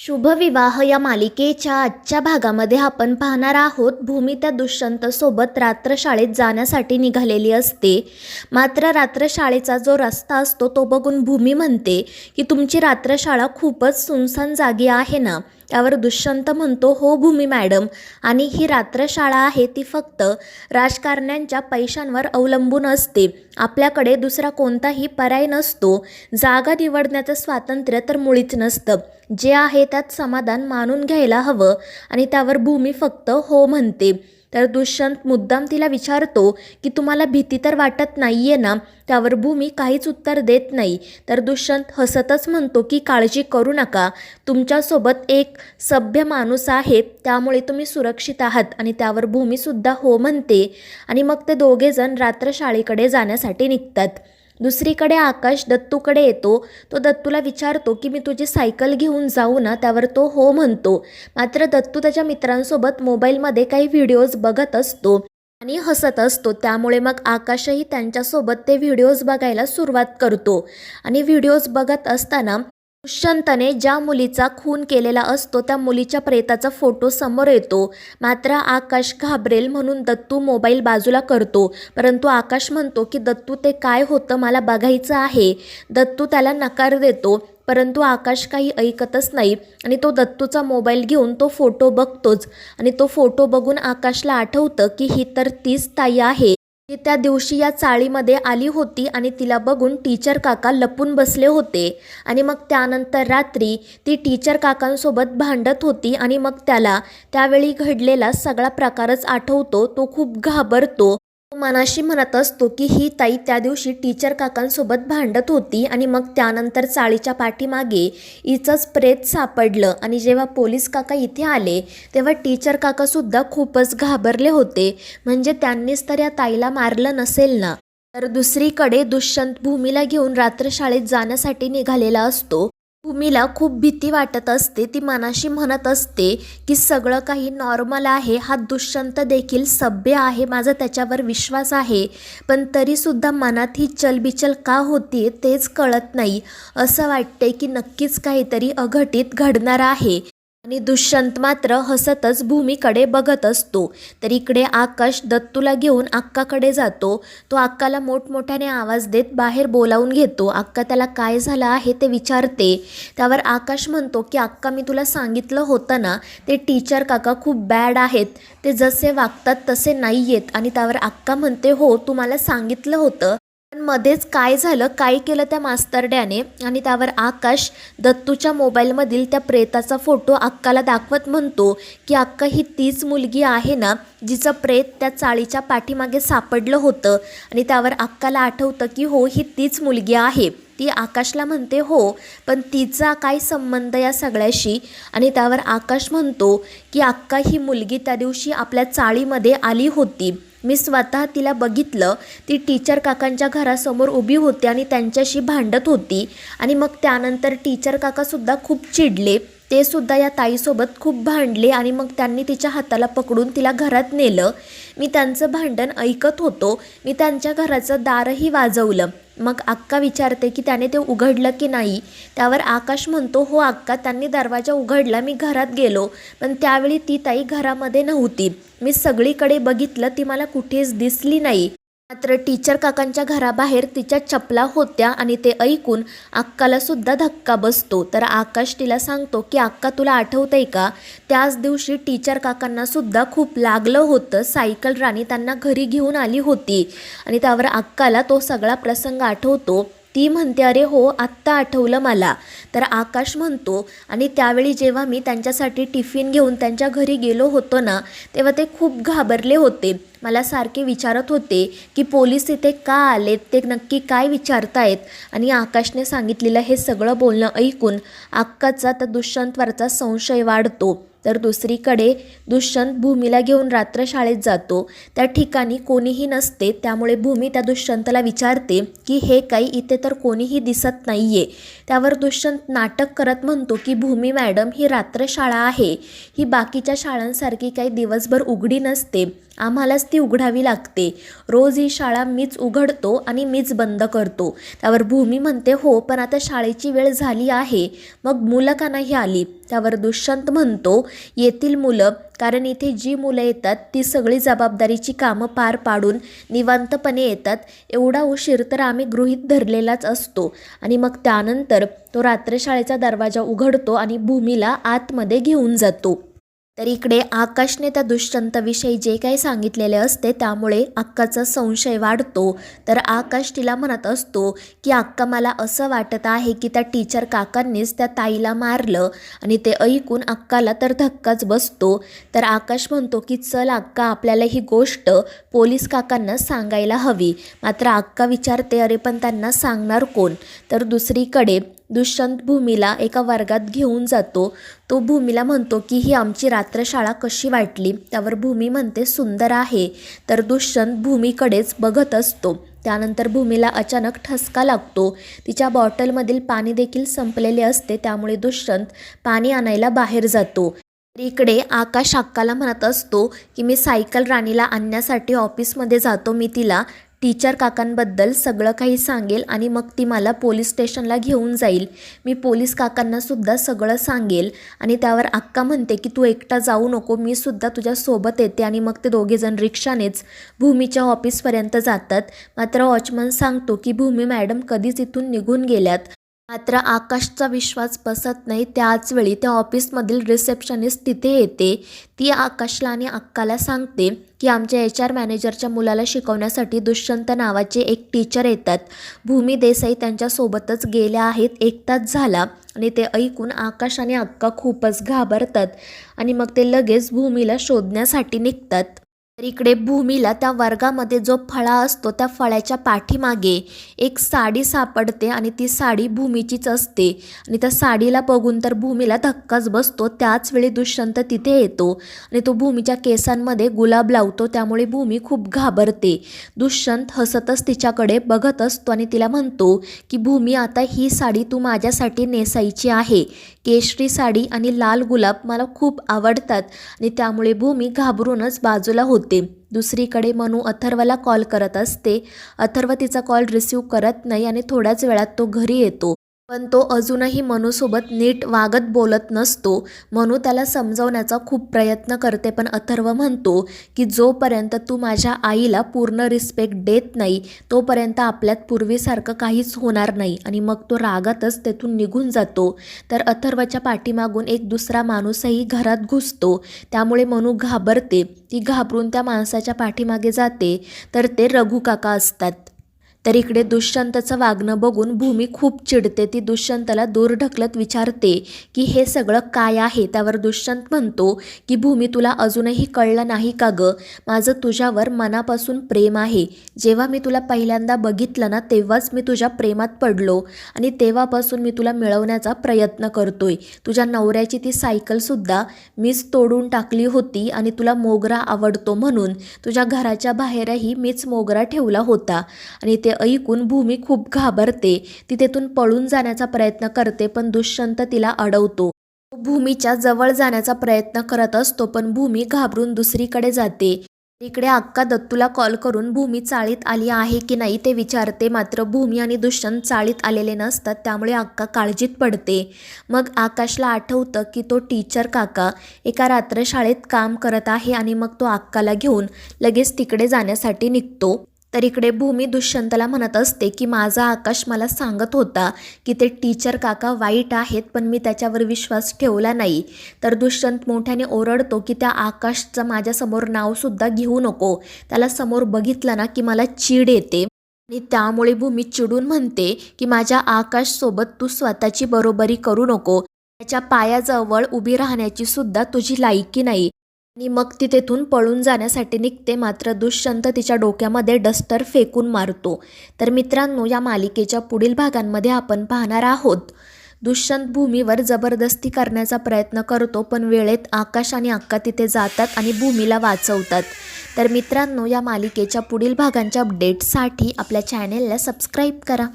शुभविवाह या मालिकेच्या आजच्या भागामध्ये आपण पाहणार आहोत. भूमी त्या दुष्यंतसोबत रात्रशाळेत जाण्यासाठी निघालेली असते. मात्र रात्रशाळेचा जो रस्ता असतो तो बघून भूमी म्हणते की तुमची रात्रशाळा खूपच सुनसान जागी आहे ना? त्यावर दुष्यंत म्हणतो हो भूमी मॅडम आणि ही रात्रशाळा आहे ती फक्त राजकारण्यांच्या पैशांवर अवलंबून असते. आपल्याकडे दुसरा कोणताही पर्याय नसतो. जागा निवडण्याचं स्वातंत्र्य तर मुळीच नसतं. जे आहे त्यात समाधान मानून घ्यायला हवं आणि त्यावर भूमी फक्त हो म्हणते. तर दुष्यंत मुद्दाम तिला विचारतो की तुम्हाला भीती तर वाटत नाही आहे ना? त्यावर भूमी काहीच उत्तर देत नाही. तर दुष्यंत हसतच म्हणतो की काळजी करू नका. तुमच्यासोबत एक सभ्य माणूस आहे. त्यामुळे तुम्ही सुरक्षित आहात आणि त्यावर भूमीसुद्धा हो म्हणते. आणि मग ते दोघेजण रात्र शाळेकडे जाण्यासाठी निघतात. दुसरीकडे आकाश दत्तूकडे येतो. तो दत्तूला विचारतो की मी तुझी सायकल घेऊन जाऊ ना? त्यावर तो हो म्हणतो. मात्र दत्तू त्याच्या मित्रांसोबत मोबाईलमध्ये काही व्हिडिओज बघत असतो आणि हसत असतो. त्यामुळे मग आकाशही त्यांच्यासोबत ते व्हिडिओज बघायला सुरुवात करतो. आणि व्हिडिओज बघत असताना दुष्यंतने ज्या मुलीचा खून केलेला असतो त्या मुलीच्या प्रेताचा फोटो समोर येतो. मात्र आकाश घाबरेल म्हणून दत्तू मोबाईल बाजूला करतो. परंतु आकाश म्हणतो की दत्तू ते काय होतं मला बघायचं आहे. दत्तू त्याला नकार देतो. परंतु आकाश काही ऐकतच नाही आणि तो दत्तूचा मोबाईल घेऊन तो फोटो बघतोच. आणि तो फोटो बघून आकाशला आठवतं की ही तर तीच ताई आहे. ती त्या दिवशी या चाळीमध्ये आली होती आणि तिला बघून टीचर काका लपून बसले होते. आणि मग त्यानंतर रात्री ती टीचर काकांसोबत भांडत होती आणि मग त्याला त्यावेळी घडलेला सगळा प्रकारच आठवतो तो खूप घाबरतो. तो मनाशी म्हणत असतो की ही ताई त्या दिवशी टीचर काकांसोबत भांडत होती आणि मग त्यानंतर चाळीच्या पाठीमागे हिचंच प्रेत सापडलं. आणि जेव्हा पोलीस काका इथे आले तेव्हा टीचर काकासुद्धा खूपच घाबरले होते. म्हणजे त्यांनीच तर या ताईला मारलं नसेल ना? तर दुसरीकडे दुष्यंत भूमीला घेऊन रात्रशाळेत जाण्यासाठी निघालेला असतो. भूमीला खूप भीती वाटत असते. ती मनाशी म्हणत असते की सगळं काही नॉर्मल आहे. हा दुष्यंत देखील सभ्य आहे. माझा त्याच्यावर विश्वास आहे. पण तरीसुद्धा मनात ही चलबिचल का होती तेच कळत नाही. असं वाटते की नक्कीच काहीतरी अघटित घडणार आहे. आणि दुष्यंत मात्र हसतच भूमीकडे बघत असतो. तर इकडे आकाश दत्तूला घेऊन अक्काकडे जातो. तो अक्काला मोठमोठ्याने आवाज देत बाहेर बोलावून घेतो. अक्का त्याला काय झालं आहे ते विचारते. त्यावर आकाश म्हणतो की अक्का मी तुला सांगितलं होतं ना ते टीचर काका खूप बॅड आहेत. ते जसे वागतात तसे नाही आहेत आणि त्यावर अक्का म्हणते हो तू मला सांगितलं होतं. पण मध्येच काय झालं काय केलं त्या मास्तरड्याने आणि त्यावर आकाश दत्तूच्या मोबाईलमधील त्या प्रेताचा फोटो अक्काला दाखवत म्हणतो की अक्का ही तीच मुलगी आहे ना जिचं प्रेत त्या चाळीच्या पाठीमागे सापडलं होतं आणि त्यावर अक्काला आठवतं की हो ही तीच मुलगी आहे. ती आकाशला म्हणते हो पण तिचा काय संबंध या सगळ्याशी? आणि त्यावर आकाश म्हणतो की अक्का ही मुलगी त्या दिवशी आपल्या चाळीमध्ये आली होती मी स्वतः तिला बघितलं. ती टीचर काकांच्या घरासमोर उभी होती आणि त्यांच्याशी भांडत होती. आणि मग त्यानंतर टीचर काकासुद्धा खूप चिडले. ते सुद्धा या ताईसोबत खूप भांडले आणि मग त्यांनी तिच्या हाताला पकडून तिला घरात नेलं. मी त्यांचं भांडण ऐकत होतो. मी त्यांच्या घराचं दारही वाजवलं. मग अक्का विचारते की त्याने ते उघडलं की नाही? त्यावर आकाश म्हणतो हो अक्का त्यांनी दरवाजा उघडला. मी घरात गेलो. पण त्यावेळी ती ताई घरामध्ये नव्हती. मी सगळीकडे बघितलं ती मला कुठेच दिसली नाही. मात्र टीचर काकांच्या घराबाहेर तिच्या चपला होत्या आणि ते ऐकून अक्काला सुद्धा धक्का बसतो. तर आकाश तिला सांगतो की अक्का तुला आठवतंय का? त्याच दिवशी टीचर काकांना सुद्धा खूप लागलं होतं. सायकल राणी त्यांना घरी घेऊन आली होती आणि त्यावर अक्काला तो सगळा प्रसंग आठवतो. ती म्हणते अरे हो आत्ता आठवलं मला. तर आकाश म्हणतो आणि त्यावेळी जेव्हा मी त्यांच्यासाठी टिफिन घेऊन त्यांच्या घरी गेलो होतो ना तेव्हा ते खूप घाबरले होते. मला सारखे विचारत होते की पोलीस इथे का आलेत? ते नक्की काय विचारतायत? आणि आकाशने सांगितलेलं हे सगळं बोलणं ऐकून अक्काचा तर दुष्यंतवरचा संशय वाढतो. तर दुसरीकडे दुष्यंत भूमीला घेऊन रात्र शाळेत जातो. त्या ठिकाणी कोणीही नसते त्यामुळे भूमी त्या दुष्यंतला विचारते की हे काही इथे तर कोणीही दिसत नाही आहे त्यावर दुष्यंत नाटक करत म्हणतो की भूमी मॅडम ही रात्रशाळा आहे. ही बाकीच्या शाळांसारखी काही दिवसभर उघडी नसते. आम्हालाच ती उघडावी लागते. रोज ही शाळा मीच उघडतो आणि मीच बंद करतो. त्यावर भूमी म्हणते हो पण आता शाळेची वेळ झाली आहे. मग मुलं का नाही आली. त्यावर दुष्यंत म्हणतो येथील मुलं कारण इथे जी मुलं येतात ती सगळी जबाबदारीची कामं पार पाडून निवांतपणे येतात. एवढा उशीर तर आम्ही गृहीत धरलेलाच असतो. आणि मग त्यानंतर तो रात्रशाळेचा दरवाजा उघडतो आणि भूमीला आतमध्ये घेऊन जातो. तर इकडे आकाशने त्या दुष्यंतविषयी जे काही सांगितलेले असते त्यामुळे अक्काचा संशय वाढतो. तर आकाश तिला म्हणत असतो की अक्का मला असं वाटत आहे की त्या टीचर काकांनीच त्या ताईला मारलं आणि ते ऐकून अक्काला तर धक्काच बसतो. तर आकाश म्हणतो की चल अक्का आपल्याला ही गोष्ट पोलीस काकांना सांगायला हवी. मात्र अक्का विचारते अरे पण त्यांना सांगणार कोण? तर दुसरीकडे दुष्यंत भूमीला एका वर्गात घेऊन जातो. तो भूमीला म्हणतो की ही आमची रात्रशाळा कशी वाटली? त्यावर भूमी म्हणते सुंदर आहे. तर दुष्यंत भूमीकडेच बघत असतो. त्यानंतर भूमीला अचानक ठसका लागतो. तिच्या बॉटलमधील पाणी देखील संपलेले असते. त्यामुळे दुष्यंत पाणी आणायला बाहेर जातो. तर इकडे आकाश अक्काला म्हणत असतो की मी सायकल राणीला आणण्यासाठी ऑफिसमध्ये जातो. मी तिला टीचर काकांबद्दल सगळं काही सांगेल आणि मग ती मला पोलीस स्टेशनला घेऊन जाईल. मी पोलीस काकांनासुद्धा सगळं सांगेल आणि त्यावर अक्का म्हणते की तू एकटा जाऊ नको मी सुद्धा तुझ्यासोबत येते. आणि मग ते दोघेजण रिक्षानेच भूमीच्या ऑफिसपर्यंत जातात. मात्र वॉचमन सांगतो की भूमी मॅडम कधीच इथून निघून गेल्यात. मात्र आकाशचा विश्वास बसत नाही. त्याचवेळी त्या ऑफिसमधील रिसेप्शनिस्ट तिथे येते. ती आकाशला आणि अक्काला सांगते की आमच्या एच आर मॅनेजरच्या मुलाला शिकवण्यासाठी दुष्यंत नावाचे एक टीचर येतात. भूमी देसाई त्यांच्यासोबतच गेल्या आहेत. एक तास झाला आणि ते ऐकून आकाश आणि अक्का खूपच घाबरतात आणि मग ते लगेच भूमीला शोधण्यासाठी निघतात. तर इकडे भूमीला त्या वर्गामध्ये जो फळा असतो त्या फळ्याच्या पाठीमागे एक साडी सापडते आणि ती साडी भूमीचीच असते. आणि त्या साडीला बघून तर भूमीला धक्काच बसतो. त्याच वेळी दुष्यंत तिथे येतो आणि तो भूमीच्या केसांमध्ये गुलाब लावतो. त्यामुळे भूमी खूप घाबरते. दुष्यंत हसतच तिच्याकडे बघत असतो आणि तिला म्हणतो की भूमी आता ही साडी तू माझ्यासाठी नेसायची आहे. केशरी साडी आणि लाल गुलाब मला खूप आवडतात आणि त्यामुळे भूमी घाबरूनच बाजूला होते. दुसरीकडे मनू अथर्वला कॉल करत असते. अथर्व तिचा कॉल रिसीव करत नाही आणि थोड्याच वेळात तो घरी येतो. पण तो अजूनही मनूसोबत नीट वागत बोलत नसतो. मनू त्याला समजवण्याचा खूप प्रयत्न करते पण अथर्व म्हणतो की जोपर्यंत तू माझ्या आईला पूर्ण रिस्पेक्ट देत नाही तोपर्यंत आपल्यात पूर्वीसारखं काहीच होणार नाही आणि मग तो रागातच तेथून निघून जातो. तर अथर्वच्या पाठीमागून एक दुसरा माणूसही घरात घुसतो. त्यामुळे मनू घाबरते. ती घाबरून त्या माणसाच्या पाठीमागे जाते. तर ते रघू काका असतात. तर इकडे दुष्यंतचं वागणं बघून भूमी खूप चिडते. ती दुष्यंतला दूर ढकलत विचारते की हे सगळं काय आहे? त्यावर दुष्यंत म्हणतो की भूमी तुला अजूनही कळलं नाही का गं? माझं तुझ्यावर मनापासून प्रेम आहे. जेव्हा मी तुला पहिल्यांदा बघितलं ना तेव्हाच मी तुझ्या प्रेमात पडलो आणि तेव्हापासून मी तुला मिळवण्याचा प्रयत्न करतोय. तुझ्या नवऱ्याची ती सायकलसुद्धा मीच तोडून टाकली होती आणि तुला मोगरा आवडतो म्हणून. तुझ्या घराच्या बाहेरही मीच मोगरा ठेवला होता आणि ते ऐकून भूमी खूप घाबरते. ती तेथून पळून जाण्याचा प्रयत्न करते पण दुष्यंत तिला अडवतो. भूमीच्या जवळ जाण्याचा प्रयत्न करत असतो पण भूमी घाबरून दुसरीकडे जाते. इकडे अक्का दत्तूला कॉल करून भूमी चाळीत आली आहे की नाही ते विचारते मात्र भूमी आणि दुष्यंत चाळीत आलेले नसतात त्यामुळे अक्का काळजीत पडते. मग आकाशला आठवतं की तो टीचर काका एका रात्र शाळेत काम करत आहे आणि मग तो अक्काला घेऊन लगेच तिकडे जाण्यासाठी निघतो. तर इकडे भूमी दुष्यंतला म्हणत असते की माझा आकाश मला सांगत होता की ते टीचर काका वाईट आहेत पण मी त्याच्यावर विश्वास ठेवला नाही. तर दुष्यंत मोठ्याने ओरडतो की त्या आकाशचं माझ्यासमोर नावसुद्धा घेऊ नको. त्याला समोर बघितलं ना की मला चीड येते. आणि त्यामुळे भूमी चिडून म्हणते की माझ्या आकाशसोबत तू स्वतःची बरोबरी करू नको. त्याच्या पायाजवळ उभी राहण्याची सुद्धा तुझी लायकी नाही. आणि मग ती तेथून पळून जाण्यासाठी निघते. मात्र दुष्यंत तिच्या डोक्यामध्ये डस्टर फेकून मारतो. तर मित्रांनो या मालिकेच्या पुढील भागांमध्ये आपण पाहणार आहोत. दुष्यंत भूमीवर जबरदस्ती करण्याचा प्रयत्न करतो पण वेळेत आकाश आणि अक्का तिथे जातात आणि भूमीला वाचवतात. तर मित्रांनो या मालिकेच्या पुढील भागांच्या अपडेटसाठी आपल्या चॅनेलला सबस्क्राईब करा.